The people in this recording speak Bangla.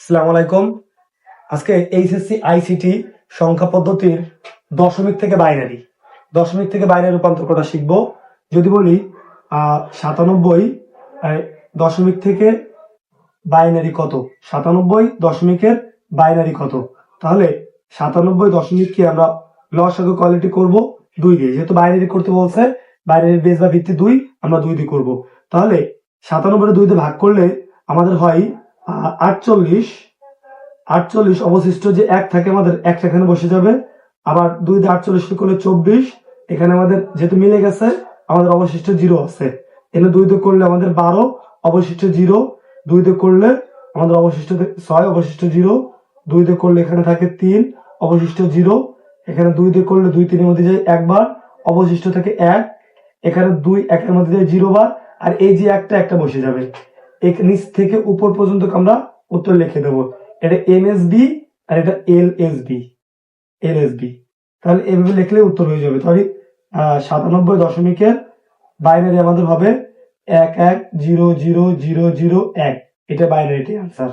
আসসালামু আলাইকুম। আজকে এইচএসসি আইসিটি সংখ্যা পদ্ধতির দশমিক থেকে বাইনারি। দশমিক থেকে বাইনারি রূপান্তর করা শিখব? যদি বলি সাতানব্বই দশমিক থেকে বাইনারি কত? সাতানব্বই দশমিকের বাইনারি কত? তাহলে সাতানব্বই দশমিক কি আমরা লসাগু কোয়ালিটি করব? দুই দিয়ে। যেহেতু বাইনারি করতে বলছে, বাইনারির বেস বা ভিত্তি দুই, আমরা দুই দিয়ে করব। তাহলে সাতানব্বই দুই দিয়ে ভাগ করলে আমাদের হয় আটচল্লিশ আটচল্লিশ অবশিষ্ট যে এক থাকে আমাদের একটা এখানে বসে যাবে। আবার দুই দিয়ে আটচল্লিশ করলে চব্বিশ, এখানে আমাদের যেহেতু মিলে গেছে, আমাদের অবশিষ্ট জিরো আছে। এখানে দুই দিয়ে করলে আমাদের বারো, অবশিষ্ট জিরো। দুই দিয়ে করলে আমাদের অবশিষ্ট ছয়, অবশিষ্ট জিরো। দুই দিয়ে করলে এখানে থাকে তিন, অবশিষ্ট জিরো। এখানে দুই দিয়ে করলে দুই তিনের মধ্যে যায় একবার, অবশিষ্ট থাকে এক। এখানে দুই একের মধ্যে যায় জিরো বার, আর এই যে একটা একটা বসে যাবে। এক নিচ থেকে উপর পর্যন্ত আমরা উত্তর লিখে দেবো। এটা এনএসবি আর এটা L S B L S B তাহলে এভাবে লিখলে উত্তর হয়ে যাবে। তাহলে সাতানব্বই দশমিকের বাইনারি আমাদের হবে এক এক জিরো জিরো জিরো জিরো এক। এটা বাইনারিটি আনসার